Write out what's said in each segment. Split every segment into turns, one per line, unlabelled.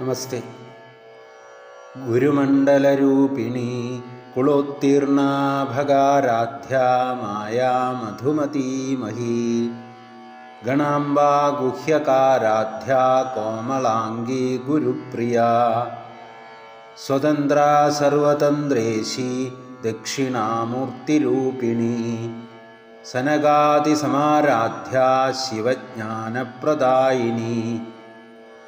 नमस्ते गुरुमण्डलरूपिणी कुलोत्तीर्णाभगाराध्या गणाम्बा गुह्यकाराध्या कोमलाङ्गी गुरुप्रिया स्वतन्त्रा सर्वतन्त्रेशी दक्षिणामूर्तिरूपिणी सनगादिसमाराध्या शिवज्ञानप्रदायिनी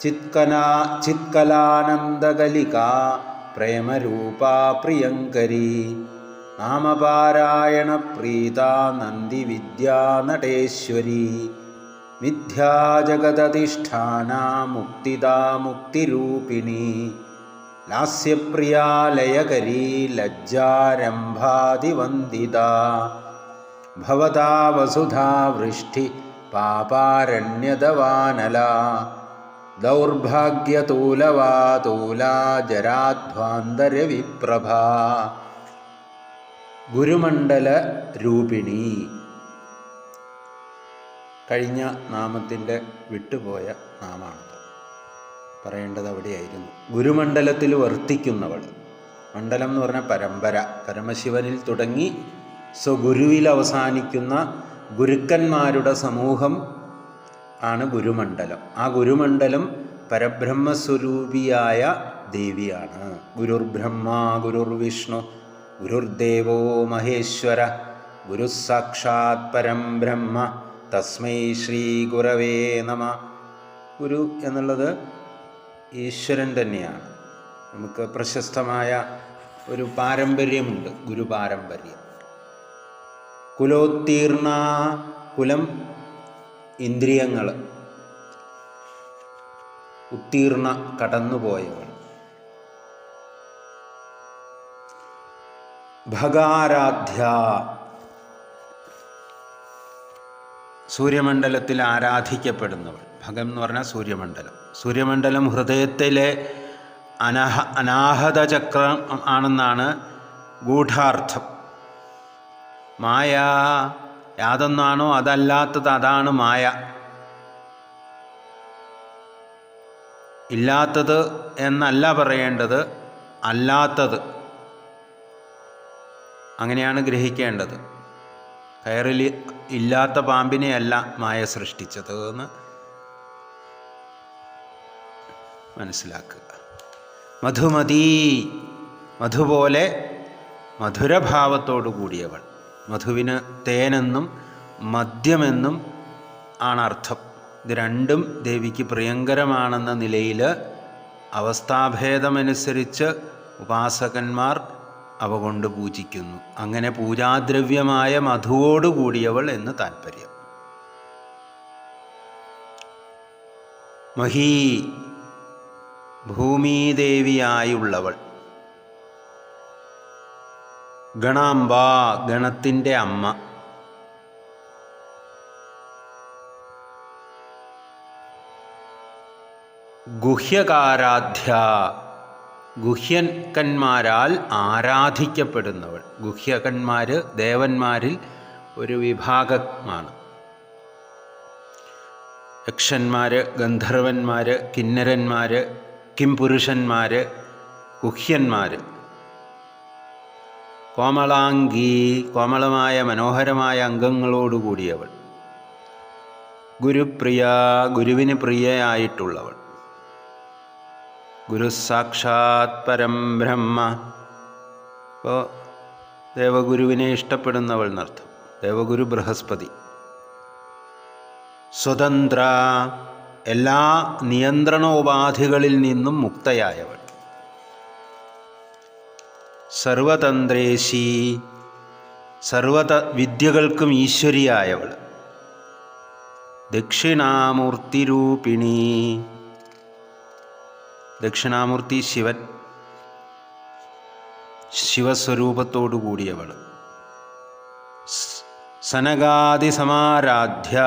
ചിത്കലാ ചിത്കലാനന്ദകലിക പ്രേമരൂപാ പ്രിയങ്കരി. നാമപാരായണപ്രീതാ നന്ദിവിദ്യാ നടേശ്വരി. മിഥ്യാജഗദധിഷ്ഠാനാ മുക്തിദാ മുക്തിരൂപിണി. ലാസ്യപ്രിയാ ലയകരീ ലജ്ജാരംഭാതിവന്ദിതാ ഭവതാ വസുധാ വൃഷ്ടി പാപാരണ്യതവാനല ദൗർഭാഗ്യതൂലവാതൂലാ ജരാധ്വാന്തരവിപ്രഭ ഗുരുമണ്ഡല രൂപിണി. കഴിഞ്ഞ നാമത്തിന്റെ വിട്ടുപോയ നാമാണത്. പറയേണ്ടത് അവിടെയായിരുന്നു. ഗുരുമണ്ഡലത്തിൽ വർത്തിക്കുന്നവൾ. മണ്ഡലം എന്ന് പറഞ്ഞാൽ പരമ്പര. പരമശിവനിൽ തുടങ്ങി സ്വഗുരുവിൽ അവസാനിക്കുന്ന ഗുരുക്കന്മാരുടെ സമൂഹം ആണ് ഗുരുമണ്ഡലം. ആ ഗുരുമണ്ഡലം പരബ്രഹ്മസ്വരൂപിയായ ദേവിയാണ്. ഗുരുർബ്രഹ്മ ഗുരുർവിഷ്ണു ഗുരുർദേവോ മഹേശ്വര ഗുരുസാക്ഷാത് പരം ബ്രഹ്മ തസ്മൈ ശ്രീ ഗുരവേ നമ. ഗുരു എന്നുള്ളത് ഈശ്വരൻ തന്നെയാണ്. നമുക്ക് പ്രശസ്തമായ ഒരു പാരമ്പര്യമുണ്ട് ഗുരുപാരമ്പര്യം. കുലോത്തീർണ കുലം ഇന്ദ്രിയങ്ങൾ ഉത്തീർണ കടന്നുപോയവൾ. ഭഗാരാധ്യ സൂര്യമണ്ഡലത്തിൽ ആരാധിക്കപ്പെടുന്നവൾ. ഭഗം എന്ന് പറഞ്ഞാൽ സൂര്യമണ്ഡലം. സൂര്യമണ്ഡലം ഹൃദയത്തിലെ അനഹ അനാഹത ചക്രം ആണെന്നാണ് ഗൂഢാർത്ഥം. മായ യാതൊന്നാണോ അതല്ലാത്തത് അതാണ് മായ. ഇല്ലാത്തത് എന്നല്ല പറയേണ്ടത് അല്ലാത്തത്. അങ്ങനെയാണ് ഗ്രഹിക്കേണ്ടത്. കയറിൽ ഇല്ലാത്ത പാമ്പിനെയല്ല മായ സൃഷ്ടിച്ചത് എന്ന് മനസ്സിലാക്കുക. മധുമതി മധുപോലെ മധുരഭാവത്തോടു കൂടിയവൾ. മധുവിന് തേനെന്നും മദ്യമെന്നും ആണ് അർത്ഥം ഇത് രണ്ടും ദേവിക്ക് പ്രിയങ്കരമാണെന്ന നിലയിൽ അവസ്ഥാഭേദമനുസരിച്ച് ഉപാസകന്മാർ അവ കൊണ്ട് പൂജിക്കുന്നു. അങ്ങനെ പൂജാദ്രവ്യമായ മധുവോട് കൂടിയവൾ എന്ന് താൽപ്പര്യം മഹീ ഭൂമിദേവിയായുള്ളവൾ. ഗണാംബ ഗണത്തിന്റെ അമ്മ. ഗുഹ്യകാരാധ്യ ഗുഹ്യക്കന്മാരാൽ ആരാധിക്കപ്പെടുന്നവൾ. ഗുഹ്യകന്മാർ ദേവന്മാരിൽ ഒരു വിഭാഗമാണ്. യക്ഷന്മാർ ഗന്ധർവന്മാർ കിന്നരന്മാർ കിംപുരുഷന്മാർ ഗുഹ്യന്മാർ കോമളാംഗി കോമളമായ മനോഹരമായ അംഗങ്ങളോടുകൂടിയവൾ ഗുരുപ്രിയ ഗുരുവിന് പ്രിയയായിട്ടുള്ളവൾ. ഗുരുസാക്ഷാത് പരം ബ്രഹ്മ. ഇപ്പോൾ ദേവഗുരുവിനെ ഇഷ്ടപ്പെടുന്നവൾ എന്നർത്ഥം. ദേവഗുരു ബൃഹസ്പതി. സ്വതന്ത്ര എല്ലാ നിയന്ത്രണോപാധികളിൽ നിന്നും മുക്തയായവൾ. സർവതന്ത്രേശി. സർവത വിദ്യകൾക്കും ഈശ്വരിയായവൾ. ദക്ഷിണാമൂർത്തിരൂപിണി. ദക്ഷിണാമൂർത്തി ശിവൻ. ശിവസ്വരൂപത്തോടു കൂടിയവൾ. സനകാദിസമാരാധ്യ.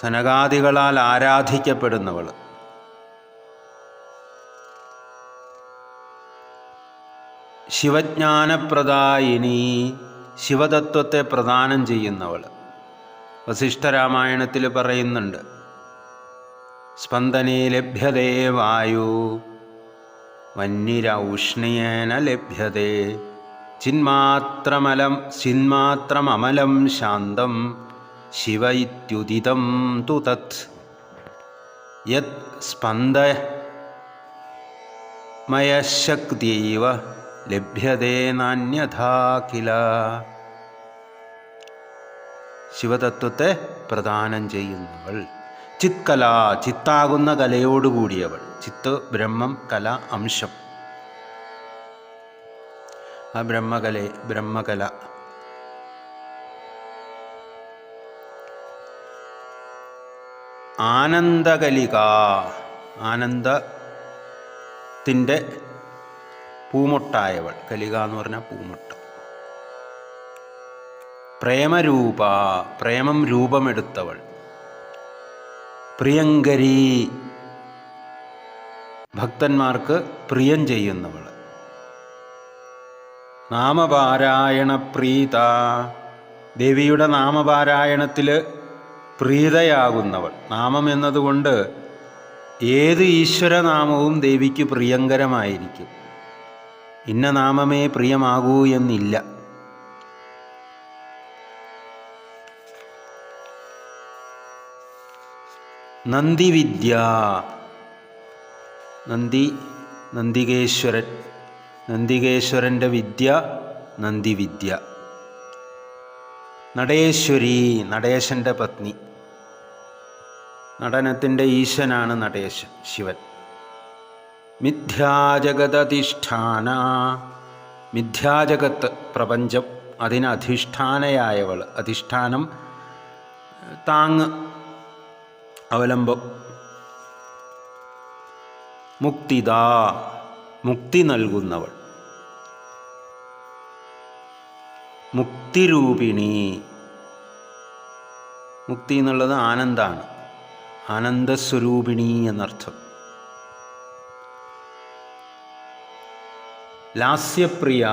സനകാദികളാൽ ആരാധിക്കപ്പെടുന്നവൾ. ശിവജ്ഞാനപ്രദായിനി ശിവതത്വത്തെ പ്രദാനം ചെയ്യുന്നവൾ. വസിഷ്ഠരാമായണത്തിൽ പറയുന്നുണ്ട് സ്പന്ദനേ ലഭ്യതേ വായു വന്യര വന്നിരൗഷ്ണിയേന ലഭ്യതേ ചിന്മാത്രമലം ചിന്മാത്രമലം ശാന്തം ശിവ ഇത്യുദിതം തു തത്. യത് സ്പന്ദമയശക്തിയൈവ ലഭ്യതേ നാന്യഥാ കില. ശിവതത്വത്തെ പ്രദാനം ചെയ്യുന്നവൾ. ചിത്കല ചിത്താകുന്ന കലയോടുകൂടിയവൾ. ചിത്ത് ബ്രഹ്മം കല അംശം. ആ ബ്രഹ്മകല ബ്രഹ്മകല. ആനന്ദകലിക. ആനന്ദത്തിന്റെ പൂമൊട്ടായവൾ. കലിക എന്ന് പറഞ്ഞാൽ പൂമൊട്ട. പ്രേമരൂപ പ്രേമം രൂപമെടുത്തവൾ. പ്രിയങ്കരി. ഭക്തന്മാർക്ക് പ്രിയം ചെയ്യുന്നവൾ. നാമപാരായണ പ്രീത. ദേവിയുടെ നാമപാരായണത്തിൽ പ്രീതയാകുന്നവൾ. നാമം എന്നതുകൊണ്ട് ഏത് ഈശ്വരനാമവും ദേവിക്ക് പ്രിയങ്കരമായിരിക്കും. ഇന്ന നാമമേ പ്രിയമാകൂ എന്നില്ല. നന്ദിവിദ്യ. നന്ദി നന്ദികേശ്വരൻ. നന്ദികേശ്വരന്റെ വിദ്യ നന്ദിവിദ്യ. നടേശ്വരി നടേശന്റെ പത്നി. നടനത്തിന്റെ ഈശനാണ് നടേശൻ ശിവൻ. മിഥ്യാജഗതധിഷ്ഠാന. മിഥ്യാജഗത്ത് പ്രപഞ്ചം അതിനധിഷ്ഠാനയായവൾ അധിഷ്ഠാനം താങ് അവലംബം മുക്തിദ മുക്തി നൽകുന്നവൾ. മുക്തിരൂപിണി. മുക്തി എന്നുള്ളത് ആനന്ദാണ്. ആനന്ദസ്വരൂപിണി എന്നർത്ഥം. ലാസ്യപ്രിയ.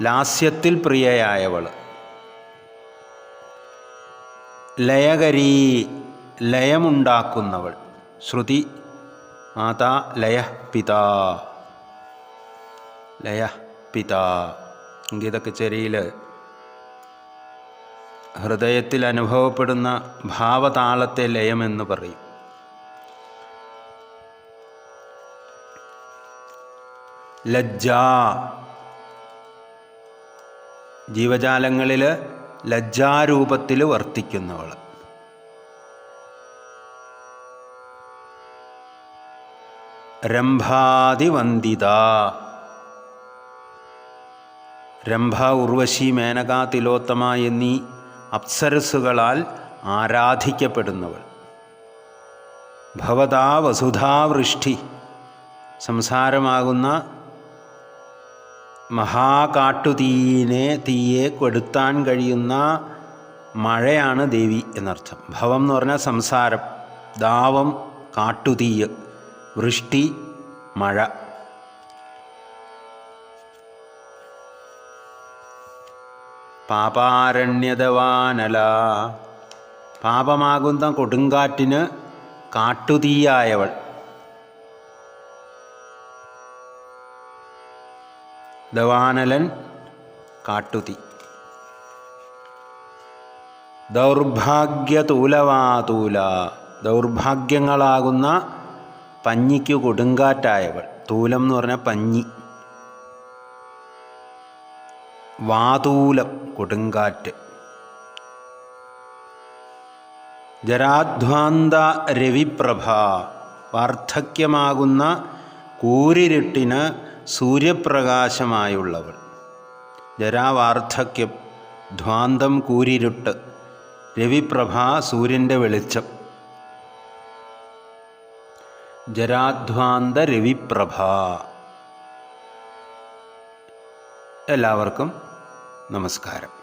ലാസ്യത്തിൽ പ്രിയയായവൾ. ലയകരി ലയമുണ്ടാക്കുന്നവൾ. ശ്രുതി മാതാ ലയ പിതാ. ലയ പിതാ. ഗീതക്കച്ചേരിയിൽ ഹൃദയത്തിൽ അനുഭവപ്പെടുന്ന ഭാവതാളത്തെ ലയമെന്ന് പറയും. ലജ്ജ. ജീവജാലങ്ങളിൽ ലജ്ജാരൂപത്തിൽ വർത്തിക്കുന്നവൾ. രംഭാതിവന്ദിത. രംഭ ഉർവശി മേനക തിലോത്തമ എന്നീ അപ്സരസുകളാൽ ആരാധിക്കപ്പെടുന്നവൾ. ഭവതാ വസുധാവൃഷ്ടി സംസാരമാകുന്ന മഹാകാട്ടുതീനെ തീയെ കൊടുത്താൻ കഴിയുന്ന മഴയാണ് ദേവി എന്നർത്ഥം. ഭവം എന്ന് പറഞ്ഞാൽ സംസാരം ദാവം കാട്ടുതീയ് വൃഷ്ടി മഴ. പാപാരണ്യതവാനല പാപമാകുന്ന കൊടുങ്കാറ്റിന് കാട്ടുതീയായവൾ. ദവാനലൻ കാട്ടുതി. ദൗർഭാഗ്യതൂലവാതൂല. ദൗർഭാഗ്യങ്ങളാകുന്ന പഞ്ഞിക്ക് കൊടുങ്കാറ്റായവൾ. തൂലം എന്ന് പറഞ്ഞാൽ പഞ്ഞി. വാതൂലം കൊടുങ്കാറ്റ്. ജരാധ്വാന്ത രവിപ്രഭ. വാർദ്ധക്യമാകുന്ന കൂരിരുട്ടിന് സൂര്യപ്രകാശമായുള്ളവൾ. ജരാവാർദ്ധക്യം ധ്വാന്തം കൂരിരുട്ട് രവിപ്രഭ സൂര്യന്റെ വെളിച്ചം. ജരാധ്വാന്ത രവിപ്രഭ. എല്ലാവർക്കും നമസ്കാരം.